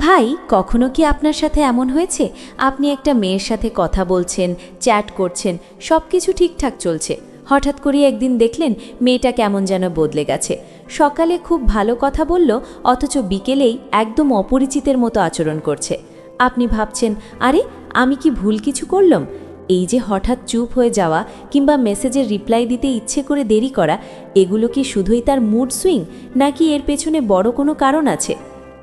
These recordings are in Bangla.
ভাই, কখনো কি আপনার সাথে এমন হয়েছে? আপনি একটা মেয়ের সাথে কথা বলছেন, চ্যাট করছেন সব কিছু ঠিকঠাক চলছে। হঠাৎ করে একদিন দেখলেন মেয়েটা কেমন যেন বদলে গেছে। সকালে খুব ভালো কথা বলল, অথচ বিকেলেই একদম অপরিচিতের মতো আচরণ করছে। আপনি ভাবছেন, আরে, আমি কি ভুল কিছু করলাম? এই যে হঠাৎ চুপ হয়ে যাওয়া কিংবা মেসেজের রিপ্লাই দিতে ইচ্ছে করে দেরি করা, এগুলো কি শুধুই তার মুড সুইং নাকি এর পেছনে বড় কোনো কারণ আছে?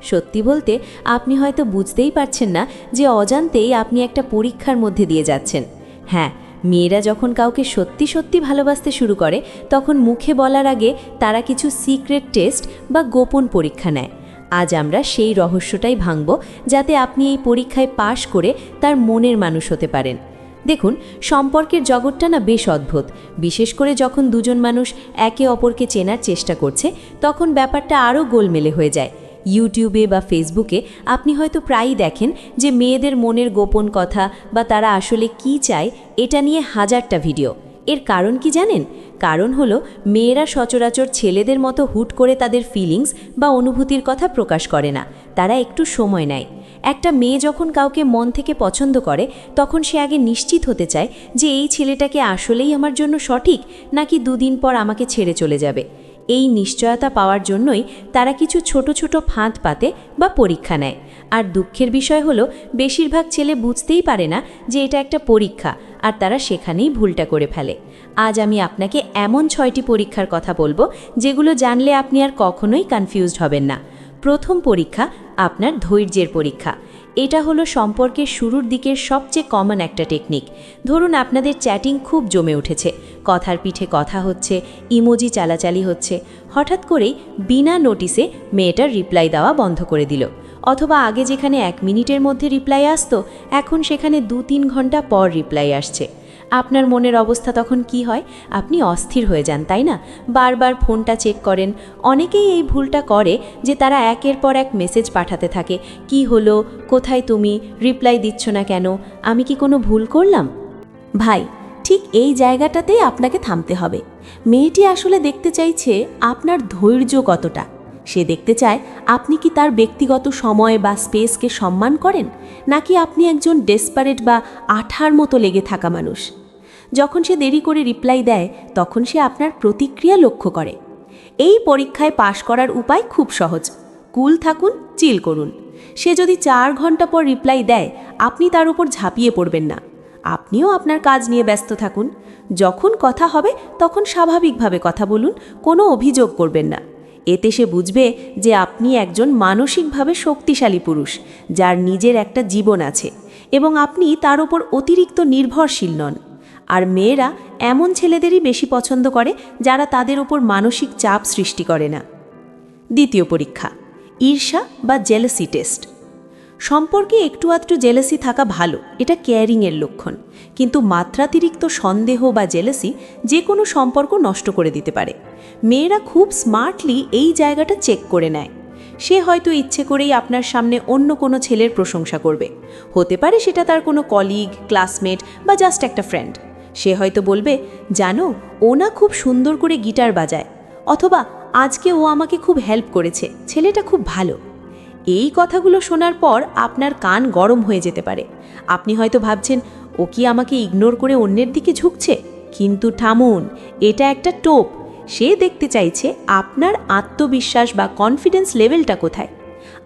সত্যি বলতে আপনি হয়তো বুঝতেই পারছেন না যে অজান্তেই আপনি একটা পরীক্ষার মধ্যে দিয়ে যাচ্ছেন। হ্যাঁ মেয়েরা যখন কাউকে সত্যি সত্যি ভালোবাসতে শুরু করে, তখন মুখে বলার আগে তারা কিছু সিক্রেট টেস্ট বা গোপন পরীক্ষা নেয়। আজ আমরা সেই রহস্যটাই ভাঙব যাতে আপনি এই পরীক্ষায় পাশ করে তার মনের মানুষ হতে পারেন। দেখুন, সম্পর্কের জগৎটা না বেশ অদ্ভুত। বিশেষ করে যখন দুজন মানুষ একে অপরকে চেনার চেষ্টা করছে, তখন ব্যাপারটা আরও গোলমেলে হয়ে যায়। ইউটিউবে বা ফেসবুকে আপনি হয়তো প্রায়ই দেখেন যে মেয়েদের মনের গোপন কথা বা তারা আসলে কি চায়, এটা নিয়ে হাজারটা ভিডিও। এর কারণ কি জানেন? কারণ হলো মেয়েরা সচরাচর ছেলেদের মতো হুট করে তাদের ফিলিংস বা অনুভূতির কথা প্রকাশ করে না। তারা একটু সময় নেয়। একটা মেয়ে যখন কাউকে মন থেকে পছন্দ করে, তখন সে আগে নিশ্চিত হতে চায় যে এই ছেলেটাকে আসলেই আমার জন্য সঠিক নাকি দুদিন পর আমাকে ছেড়ে চলে যাবে। এই নিশ্চয়তা পাওয়ার জন্যই তারা কিছু ছোট ছোট ফাঁদ পাতে বা পরীক্ষা নেয়। আর দুঃখের বিষয় হলো, বেশিরভাগ ছেলে বুঝতেই পারে না যে এটা একটা পরীক্ষা, আর তারা সেখানেই ভুলটা করে ফেলে। আজ আমি আপনাকে এমন ছয়টি পরীক্ষার কথা বলব, যেগুলো জানলে আপনি আর কখনোই কনফিউজড হবেন না। প্রথম পরীক্ষা আপনার ধৈর্যের পরীক্ষা। এটা হলো সম্পর্কের শুরুর দিকের সবচেয়ে কমন একটা টেকনিক ধরুন আপনাদের চ্যাটিং খুব জমে উঠেছে। কথার পিঠে কথা হচ্ছে ইমোজি চালাচালি হচ্ছে। হঠাৎ করেই বিনা নোটিসে মেয়েটার রিপ্লাই দেওয়া বন্ধ করে দিল। অথবা আগে যেখানে এক মিনিটের মধ্যে রিপ্লাই আসতো, এখন সেখানে দু তিন ঘণ্টা পর রিপ্লাই আসছে। আপনার মনের অবস্থা তখন কি হয়? আপনি অস্থির হয়ে যান, তাই না? বারবার ফোনটা চেক করেন। অনেকেই এই ভুলটা করে যে তারা একের পর এক মেসেজ পাঠাতে থাকে। কি হলো? কোথায় তুমি? রিপ্লাই দিচ্ছ না কেন? আমি কি কোনো ভুল করলাম? ভাই, ঠিক এই জায়গাটাতেই আপনাকে থামতে হবে। মেয়েটি আসলে দেখতে চাইছে আপনার ধৈর্য কতটা। সে দেখতে চায়, আপনি কি তার ব্যক্তিগত সময় বা স্পেসকে সম্মান করেন? নাকি আপনি একজন ডেসপারেট বা আঠার মতো লেগে থাকা মানুষ? যখন সে দেরি করে রিপ্লাই দেয়, তখন সে আপনার প্রতিক্রিয়া লক্ষ্য করে। এই পরীক্ষায় পাশ করার উপায় খুব সহজ। কুল থাকুন, চিল করুন। সে যদি চার ঘণ্টা পর রিপ্লাই দেয়, আপনি তার উপর ঝাঁপিয়ে পড়বেন না। আপনিও আপনার কাজ নিয়ে ব্যস্ত থাকুন। যখন কথা হবে, তখন স্বাভাবিকভাবে কথা বলুন, কোনো অভিযোগ করবেন না। এতে সে বুঝবে যে আপনি একজন মানসিকভাবে শক্তিশালী পুরুষ, যার নিজের একটা জীবন আছে এবং আপনি তার ওপর অতিরিক্ত নির্ভরশীল নন। আর মেয়েরা এমন ছেলেদেরই বেশি পছন্দ করে যারা তাদের ওপর মানসিক চাপ সৃষ্টি করে না। দ্বিতীয় পরীক্ষা, ঈর্ষা বা জেলসি টেস্ট সম্পর্কে একটু আধটু জেলেসি থাকা ভালো, এটা কেয়ারিংয়ের লক্ষণ। কিন্তু মাত্রাতিরিক্ত সন্দেহ বা জেলেসি যে কোনো সম্পর্ক নষ্ট করে দিতে পারে। মেয়েরা খুব স্মার্টলি এই জায়গাটা চেক করে নেয়। সে হয়তো ইচ্ছে করেই আপনার সামনে অন্য কোনো ছেলের প্রশংসা করবে। হতে পারে সেটা তার কোনো কলিগ, ক্লাসমেট বা জাস্ট একটা ফ্রেন্ড। সে হয়তো বলবে, জানো, ও না খুব সুন্দর করে গিটার বাজায়। অথবা, আজকে ও আমাকে খুব হেল্প করেছে। ছেলেটা খুব ভালো। এই কথাগুলো শোনার পর আপনার কান গরম হয়ে যেতে পারে। আপনি হয়তো ভাবছেন, ও কি আমাকে ইগনোর করে অন্যের দিকে ঝুঁকছে? কিন্তু থামুন, এটা একটা টোপ। সে দেখতে চাইছে আপনার আত্মবিশ্বাস বা কনফিডেন্স লেভেলটা কোথায়।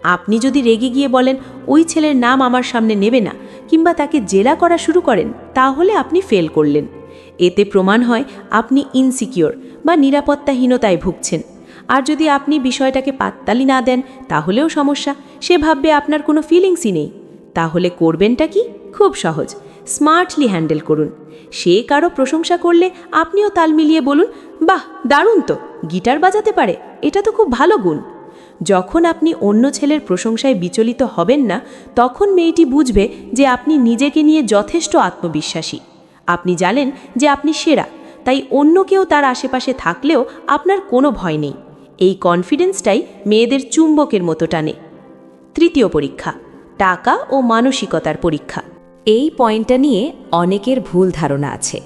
আপনি যদি রেগে গিয়ে বলেন, ওই ছেলের নাম আমার সামনে নেবে না কিংবা তাকে জেলা করা শুরু করেন, তাহলে আপনি ফেল করলেন। এতে প্রমাণ হয় আপনি ইনসিকিওর বা নিরাপত্তাহীনতায় ভুগছেন। আর যদি আপনি বিষয়টাকে পাত্তালি না দেন, তাহলেও সমস্যা। সে ভাববে আপনার কোনো ফিলিংসই নেই। তাহলে করবেনটা কি? খুব সহজ। স্মার্টলি হ্যান্ডেল করুন। সে কারও প্রশংসা করলে আপনিও তাল মিলিয়ে বলুন, বাহ, দারুণ তো, গিটার বাজাতে পারে, এটা তো খুব ভালো গুণ। যখন আপনি অন্য ছেলের প্রশংসায় বিচলিত হবেন না, তখন মেয়েটি বুঝবে যে আপনি নিজেকে নিয়ে যথেষ্ট আত্মবিশ্বাসী। আপনি জানেন যে আপনি সেরা, তাই অন্য কেউ তার আশেপাশে থাকলেও আপনার কোনো ভয় নেই। এই কনফিডেন্সটাই মেয়েদের চুম্বকের মতো টানে। তৃতীয় পরীক্ষা, টাকা ও মানসিকতার পরীক্ষা। এই পয়েন্টটা নিয়ে অনেকের ভুল ধারণা আছে।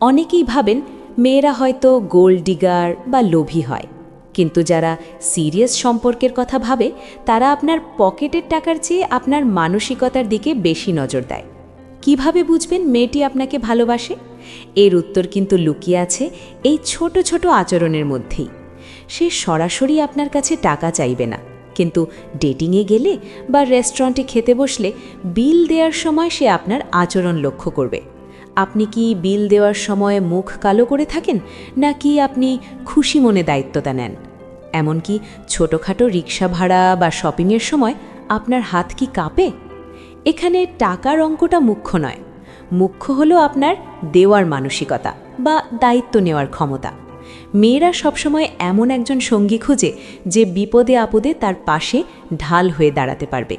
অনেকেই ভাবেন মেয়েরা হয়তো গোল্ড ডিগার বা লোভী হয়। কিন্তু যারা সিরিয়াস সম্পর্কের কথা ভাবে, তারা আপনার পকেটের টাকার চেয়ে আপনার মানসিকতার দিকে বেশি নজর দেয়। কীভাবে বুঝবেন মেয়েটি আপনাকে ভালোবাসে? এর উত্তর কিন্তু লুকিয়ে আছে এই ছোট ছোট আচরণের মধ্যেই। সে সরাসরি আপনার কাছে টাকা চাইবে না। কিন্তু ডেটিংয়ে গেলে বা রেস্টুরেন্টে খেতে বসলে বিল দেওয়ার সময় সে আপনার আচরণ লক্ষ্য করবে। আপনি কি বিল দেওয়ার সময় মুখ কালো করে থাকেন, নাকি আপনি খুশি মনে দায়িত্বটা নেন? এমনকি ছোটোখাটো রিক্সা ভাড়া বা শপিংয়ের সময় আপনার হাত কি কাঁপে? এখানে টাকার অঙ্কটা মুখ্য নয়। মুখ্য হলো আপনার দেওয়ার মানসিকতা বা দায়িত্ব নেওয়ার ক্ষমতা। মেয়েরা সবসময় এমন একজন সঙ্গী খুঁজে যে বিপদে আপদে তার পাশে ঢাল হয়ে দাঁড়াতে পারবে।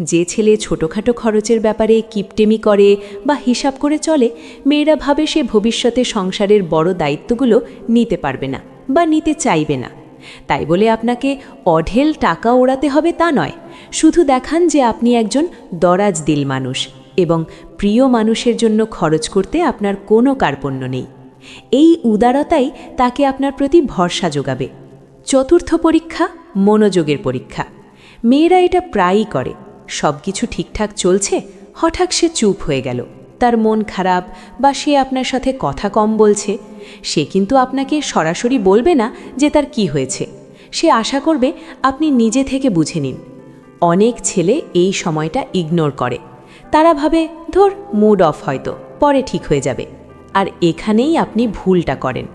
যে ছেলে ছোটোখাটো খরচের ব্যাপারে কিপটেমি করে বা হিসাব করে চলে, মেয়েরা ভাবে সে ভবিষ্যতে সংসারের বড় দায়িত্বগুলো নিতে পারবে না বা নিতে চাইবে না। তাই বলে আপনাকে অঢেল টাকা ওড়াতে হবে তা নয়, শুধু দেখান যে আপনি একজন দরাজ দিল মানুষ এবং প্রিয় মানুষের জন্য খরচ করতে আপনার কোনো কার্পণ্য নেই। এই উদারতাই তাকে আপনার প্রতি ভরসা যোগাবে। চতুর্থ পরীক্ষা, মনোযোগের পরীক্ষা। মেয়েরা এটা প্রায়ই করে। সব কিছু ঠিকঠাক চলছে, হঠাৎ সে চুপ হয়ে গেল। তার মন খারাপ বা সে আপনার সাথে কথা কম বলছে, সে কিন্তু আপনাকে সরাসরি বলবে না যে তার কি হয়েছে। সে আশা করবে আপনি নিজে থেকে বুঝে নিন। অনেক ছেলে এই সময়টা ইগনোর করে। তারা ভাবে, ধর মুড অফ হয়তো, পরে ঠিক হয়ে যাবে। আর এখানেই আপনি ভুলটা করেন।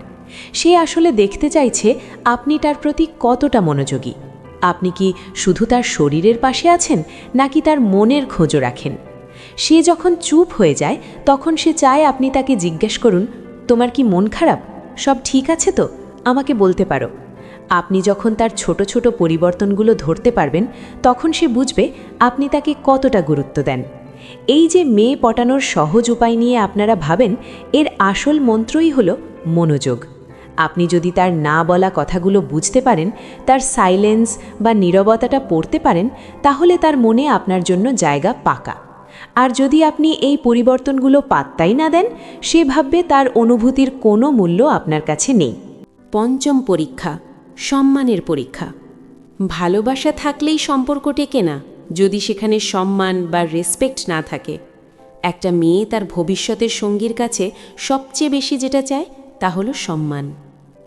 সে আসলে দেখতে চাইছে আপনি তার প্রতি কতটা মনোযোগী। আপনি কি শুধু তার শরীরের পাশে আছেন, নাকি তার মনের খোঁজও রাখেন? সে যখন চুপ হয়ে যায়, তখন সে চায় আপনি তাকে জিজ্ঞেস করুন, তোমার কি মন খারাপ? সব ঠিক আছে তো? আমাকে বলতে পারো? আপনি যখন তার ছোট ছোট পরিবর্তনগুলো ধরতে পারবেন, তখন সে বুঝবে আপনি তাকে কতটা গুরুত্ব দেন। এই যে মেয়ে পটানোর সহজ উপায় নিয়ে আপনারা ভাবেন, এর আসল মন্ত্রই হল মনোযোগ। আপনি যদি তার না বলা কথাগুলো বুঝতে পারেন, তার সাইলেন্স বা নীরবতাটা পড়তে পারেন, তাহলে তার মনে আপনার জন্য জায়গা পাকা। আর যদি আপনি এই পরিবর্তনগুলো পাত্তাই না দেন, সে ভাববে তার অনুভূতির কোনো মূল্য আপনার কাছে নেই। পঞ্চম পরীক্ষা, সম্মানের পরীক্ষা। ভালোবাসা থাকলেই সম্পর্ক টেকে না। যদি সেখানে সম্মান বা রেসপেক্ট না থাকে। একটা মেয়ে তার ভবিষ্যতের সঙ্গীর কাছে সবচেয়ে বেশি যেটা চায়, তা হলো সম্মান।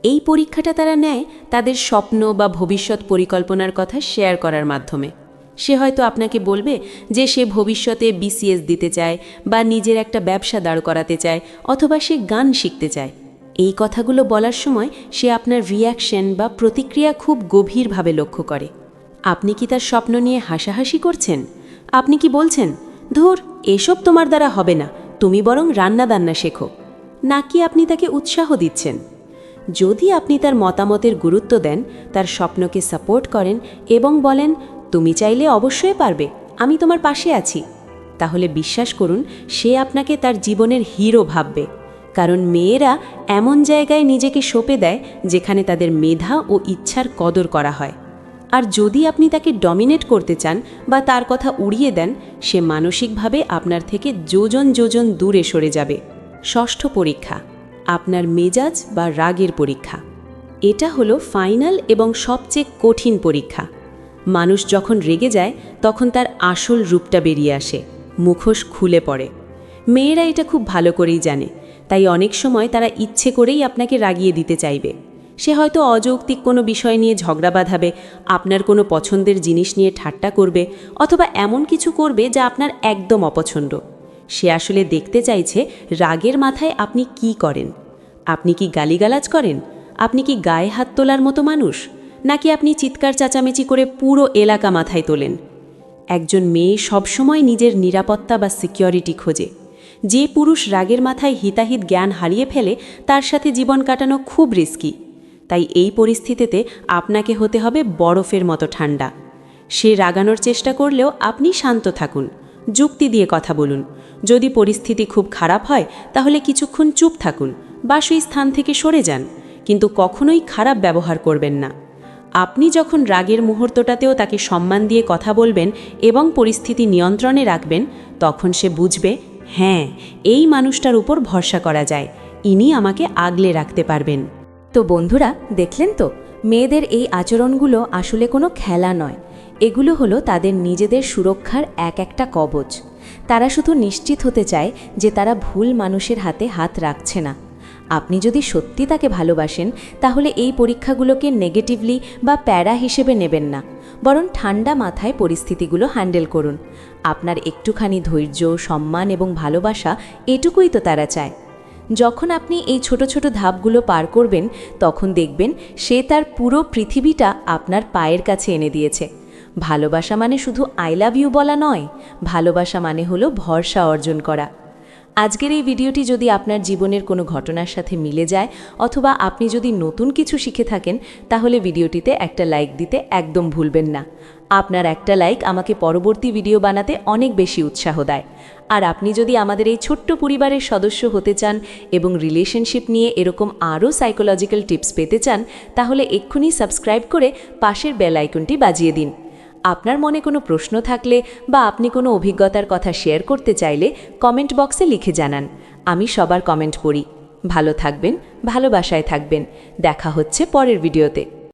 এই পরীক্ষাটা তারা নেয় তাদের স্বপ্ন বা ভবিষ্যৎ পরিকল্পনার কথা শেয়ার করার মাধ্যমে। সে হয়তো আপনাকে বলবে যে সে ভবিষ্যতে বিসিএস দিতে চায় বা নিজের একটা ব্যবসা দাঁড় করাতে চায় অথবা সে গান শিখতে চায়। এই কথাগুলো বলার সময় সে আপনার রিয়াকশন বা প্রতিক্রিয়া খুব গভীরভাবে লক্ষ্য করে। আপনি কি তার স্বপ্ন নিয়ে হাসাহাসি করছেন? আপনি কি বলছেন, ধুর, এসব তোমার দ্বারা হবে না, তুমি বরং রান্না দান্না শেখো নাকি আপনি তাকে উৎসাহ দিচ্ছেন? যদি আপনি তার মতামতের গুরুত্ব দেন, তার স্বপ্নকে সাপোর্ট করেন এবং বলেন, তুমি চাইলে অবশ্যই পারবে, আমি তোমার পাশে আছি তাহলে বিশ্বাস করুন, সে আপনাকে তার জীবনের হিরো ভাববে। কারণ মেয়েরা এমন জায়গায় নিজেকে সঁপে দেয়, যেখানে তাদের মেধা ও ইচ্ছার কদর করা হয়। আর যদি আপনি তাকে ডমিনেট করতে চান বা তার কথা উড়িয়ে দেন, সে মানসিকভাবে আপনার থেকে যোজন যোজন দূরে সরে যাবে। ষষ্ঠ পরীক্ষা, আপনার মেজাজ বা রাগের পরীক্ষা। এটা হলো ফাইনাল এবং সবচেয়ে কঠিন পরীক্ষা। মানুষ যখন রেগে যায়, তখন তার আসল রূপটা বেরিয়ে আসে, মুখোশ খুলে পড়ে। মেয়েরা এটা খুব ভালো করেই জানে, তাই অনেক সময় তারা ইচ্ছে করেই আপনাকে রাগিয়ে দিতে চাইবে। সে হয়তো অযৌক্তিক কোনো বিষয় নিয়ে ঝগড়া বাঁধাবে, আপনার কোনো পছন্দের জিনিস নিয়ে ঠাট্টা করবে, অথবা এমন কিছু করবে যা আপনার একদম অপছন্দ। সে আসলে দেখতে চাইছে রাগের মাথায় আপনি কি করেন। আপনি কি গালিগালাজ করেন? আপনি কি গায়ে হাত তোলার মতো মানুষ? নাকি আপনি চিৎকার চাচামেচি করে পুরো এলাকা মাথায় তোলেন? একজন মেয়ে সবসময় নিজের নিরাপত্তা বা সিকিউরিটি খোঁজে। যে পুরুষ রাগের মাথায় হিতাহিত জ্ঞান হারিয়ে ফেলে, তার সাথে জীবন কাটানো খুব রিস্কি। তাই এই পরিস্থিতিতে আপনাকে হতে হবে বরফের মতো ঠান্ডা। সে রাগানোর চেষ্টা করলেও আপনি শান্ত থাকুন। যুক্তি দিয়ে কথা বলুন। যদি পরিস্থিতি খুব খারাপ হয়, তাহলে কিছুক্ষণ চুপ থাকুন বা সেই স্থান থেকে সরে যান। কিন্তু কখনোই খারাপ ব্যবহার করবেন না। আপনি যখন রাগের মুহূর্তটাতেও তাকে সম্মান দিয়ে কথা বলবেন এবং পরিস্থিতি নিয়ন্ত্রণে রাখবেন, তখন সে বুঝবে হ্যাঁ এই মানুষটার উপর ভরসা করা যায়। ইনি আমাকে আগলে রাখতে পারবেন। তো বন্ধুরা, দেখলেন তো? মেয়েদের এই আচরণগুলো আসলে কোনো খেলা নয়। এগুলো হলো তাদের নিজেদের সুরক্ষার এক একটা কবচ। তারা শুধু নিশ্চিত হতে চায় যে তারা ভুল মানুষের হাতে হাত রাখছে না। আপনি যদি সত্যি তাকে ভালোবাসেন, তাহলে এই পরীক্ষাগুলোকে নেগেটিভলি বা প্যারা হিসেবে নেবেন না। বরং ঠান্ডা মাথায় পরিস্থিতিগুলো হ্যান্ডেল করুন। আপনার একটুখানি ধৈর্য, সম্মান এবং ভালোবাসা এটুকুই তো তারা চায়। যখন আপনি এই ছোট ছোট ধাপগুলো পার করবেন, তখন দেখবেন সে তার পুরো পৃথিবীটা আপনার পায়ের কাছে এনে দিয়েছে। ভালোবাসা মানে শুধু আই লাভ ইউ বলা নয়, ভালোবাসা মানে হলো ভরসা অর্জন করা। আজকের এই ভিডিওটি যদি আপনার জীবনের কোনো ঘটনার সাথে মিলে যায় অথবা আপনি যদি নতুন কিছু শিখে থাকেন, তাহলে ভিডিওটিতে একটা লাইক দিতে একদম ভুলবেন না। আপনার একটা লাইক আমাকে পরবর্তী ভিডিও বানাতে অনেক বেশি উৎসাহ দেয়। আর আপনি যদি আমাদের এই ছোট্ট পরিবারের সদস্য হতে চান এবং রিলেশনশিপ নিয়ে এরকম আরও সাইকোলজিক্যাল টিপস পেতে চান, তাহলে এক্ষুনি সাবস্ক্রাইব করে পাশের বেল আইকনটি বাজিয়ে দিন। আপনার মনে কোনো প্রশ্ন থাকলে বা আপনি কোনো অভিজ্ঞতার কথা শেয়ার করতে চাইলে কমেন্ট বক্সে লিখে জানান। আমি সবার কমেন্ট করি ভালো থাকবেন, ভালোবাসায় থাকবেন। দেখা হচ্ছে পরের ভিডিওতে